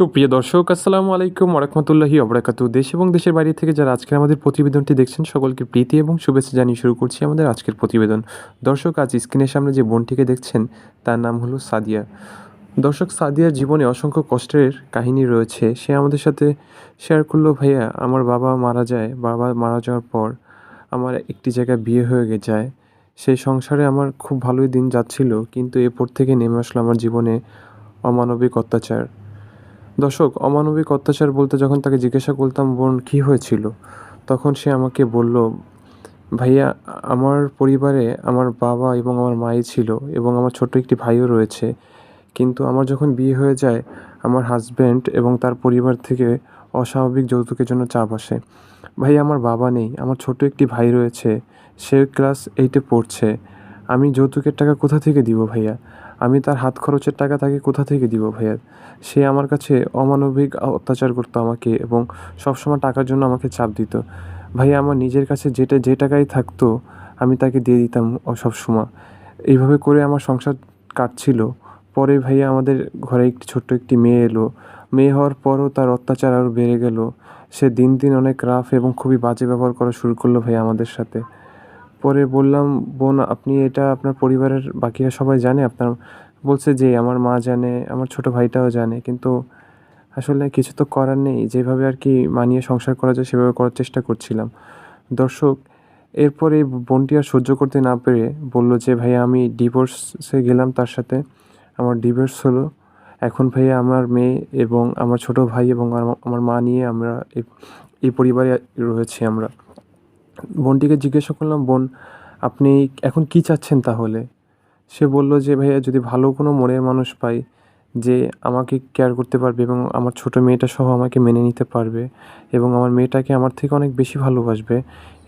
সুপ্রিয় দর্শক, আসসালামু আলাইকুম ওরহমতুল্লাহি অবরাকাতু দেশ এবং দেশের বাইরে থেকে যারা আজকের আমাদের প্রতিবেদনটি দেখছেন, সকলকে প্রীতি এবং শুভেচ্ছা জানিয়ে শুরু করছি আমাদের আজকের প্রতিবেদন। দর্শক, আজ স্ক্রিনের সামনে যে বোনটিকে দেখছেন, তার নাম হলো সাদিয়া। দর্শক, সাদিয়ার জীবনে অসংখ্য কষ্টের কাহিনী রয়েছে। সে আমাদের সাথে শেয়ার করল, ভাইয়া, আমার বাবা মারা যায়। বাবা মারা যাওয়ার পর আমার একটি জায়গায় বিয়ে হয়ে যায়। সেই সংসারে আমার খুব ভালোই দিন যাচ্ছিল, কিন্তু এরপর থেকে নেমে আসলো আমার জীবনে অমানবিক অত্যাচার। দর্শক, অমানবিক অত্যাচার বলতে যখন তাকে জিজ্ঞাসা করতাম, বোন, কী হয়েছিল? তখন সে আমাকে বলল, ভাইয়া, আমার পরিবারে আমার বাবা এবং আমার মাই ছিল এবং আমার ছোট একটি ভাইও রয়েছে। কিন্তু আমার যখন বিয়ে হয়ে যায়, আমার হাজব্যান্ড এবং তার পরিবার থেকে অস্বাভাবিক যৌতুকের জন্য চাপ আসে। ভাই আমার বাবা নেই, আমার ছোট একটি ভাই রয়েছে, সে ক্লাস এইটে পড়ছে। আমি যৌতুকের টাকা কোথা থেকে দিব ভাইয়া? আমি তার হাত খরচের টাকা তাকে কোথা থেকে দিব ভাইয়া? সে আমার কাছে অমানবিক অত্যাচার করতো আমাকে এবং সবসময় টাকার জন্য আমাকে চাপ দিত। ভাইয়া, আমার নিজের কাছে যেটা, যে টাকাই থাকতো, আমি তাকে দিয়ে দিতাম সবসময়। এইভাবে করে আমার সংসার কাটছিল। পরে ভাইয়া আমাদের ঘরে একটি ছোট্ট একটি মেয়ে এলো। মেয়ে হওয়ার পরও তার অত্যাচার আরও বেড়ে গেল। সে দিন দিন অনেক রাফ এবং খুবই বাজে ব্যবহার করা শুরু করল ভাইয়া আমাদের সাথে। পরে বললাম, বোন, আপনি এটা আপনার পরিবারের, বাকিরা সবাই জানে। আপনার বলছে যে, আমার মা জানে, আমার ছোট ভাইটাও জানে। কিন্তু আসলে কিছু তো করার নেই। যেভাবে আর কি মানিয়ে সংসার করা যায়, সেভাবে করার চেষ্টা করছিলাম। দর্শক, এরপরে বোনটি আর সহ্য করতে না পেরে বলল যে, ভাইয়া, আমি ডিভোর্সে গেলাম তার সাথে। আমার ডিভোর্স হলো। এখন ভাইয়া আমার মেয়ে এবং আমার ছোট ভাই এবং আমার- মা নিয়ে আমরা এই পরিবারে রয়েছি আমরা। বোনটিকে জিজ্ঞাসা করলাম, বোন, আপনি এখন কি চাচ্ছেন তাহলে? সে বলল যে, ভাইয়া, যদি ভালো কোনো মনের মানুষ পাই যে আমাকে কেয়ার করতে পারবে এবং আমার ছোট মেয়েটা সহ আমাকে মেনে নিতে পারবে এবং আমার মেয়েটাকে আমার থেকে অনেক বেশি ভালোবাসবে,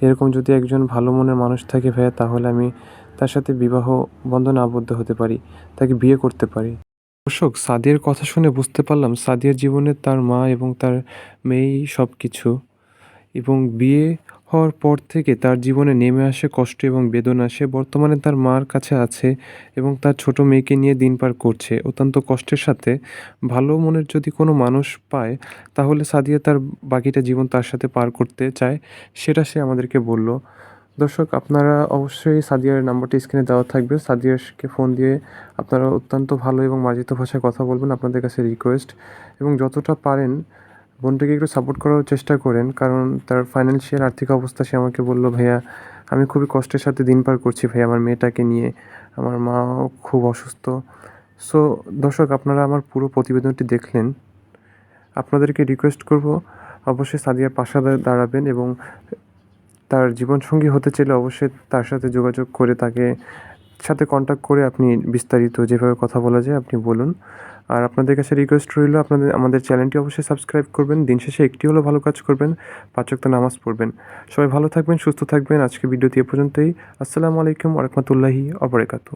এরকম যদি একজন ভালো মনের মানুষ থাকে ভাইয়া, তাহলে আমি তার সাথে বিবাহ বন্ধনে আবদ্ধ হতে পারি, তাকে বিয়ে করতে পারি। দর্শক, সাদিয়ার কথা শুনে বুঝতে পারলাম সাদিয়ার জীবনে তার মা এবং তার মেয়েই সব কিছু এবং বিয়ে হওয়ার পর থেকে তার জীবনে নেমে আসে কষ্ট এবং বেদনা। সে বর্তমানে তার মার কাছে আছে এবং তার ছোট মেয়েকে নিয়ে দিন পার করছে। অত্যন্ত কষ্টের সাথে ভালো মনের যদি কোনো মানুষ পায়, তাহলে সাদিয়া তার বাকিটা জীবন তার সাথে পার করতে চায়, সেটা সে আমাদেরকে বলল। দর্শক, আপনারা অবশ্যই সাদিয়ার নাম্বারটি স্ক্রিনে দেওয়া থাকবে। সাদিয়াকে ফোন দিয়ে আপনারা অত্যন্ত ভালো এবং মার্জিত ভাষায় কথা বলবেন আপনাদের কাছে রিকোয়েস্ট এবং যতটা পারেন বোনটাকে একটু সাপোর্ট করার চেষ্টা করেন, কারণ তার ফাইন্যান্সিয়াল আর্থিক অবস্থা সে আমাকে বলল, ভাইয়া, আমি খুবই কষ্টের সাথে দিন পার করছি, ভাইয়া, আমার মেয়েটাকে নিয়ে। আমার মাও খুব অসুস্থ। সো দর্শক, আপনারা আমার পুরো প্রতিবেদনটি দেখলেন। আপনাদেরকে রিকোয়েস্ট করব, অবশ্যই সাদিয়ার পাশে দাঁড়াবেন এবং তার জীবনসঙ্গী হতে চাইলে অবশ্যই তার সাথে যোগাযোগ করে তাকে, সাথে কন্ট্যাক্ট করে আপনি বিস্তারিত যেভাবে কথা বলা যায় আপনি বলুন। আর আপনাদের কাছে রিকোয়েস্ট রইল, আপনাদের, আমাদের চ্যানেলটি অবশ্যই সাবস্ক্রাইব করবেন। দিন শেষে একটি হলো ভালো কাজ করবেন পাঁচক্ত নামাজ পড়বেন। সবাই ভালো থাকবেন, সুস্থ থাকবেন। আজকে ভিডিওটি এ পর্যন্তই। আসসালামু আলাইকুম আরহামতুল্লাহি অবরাকাতু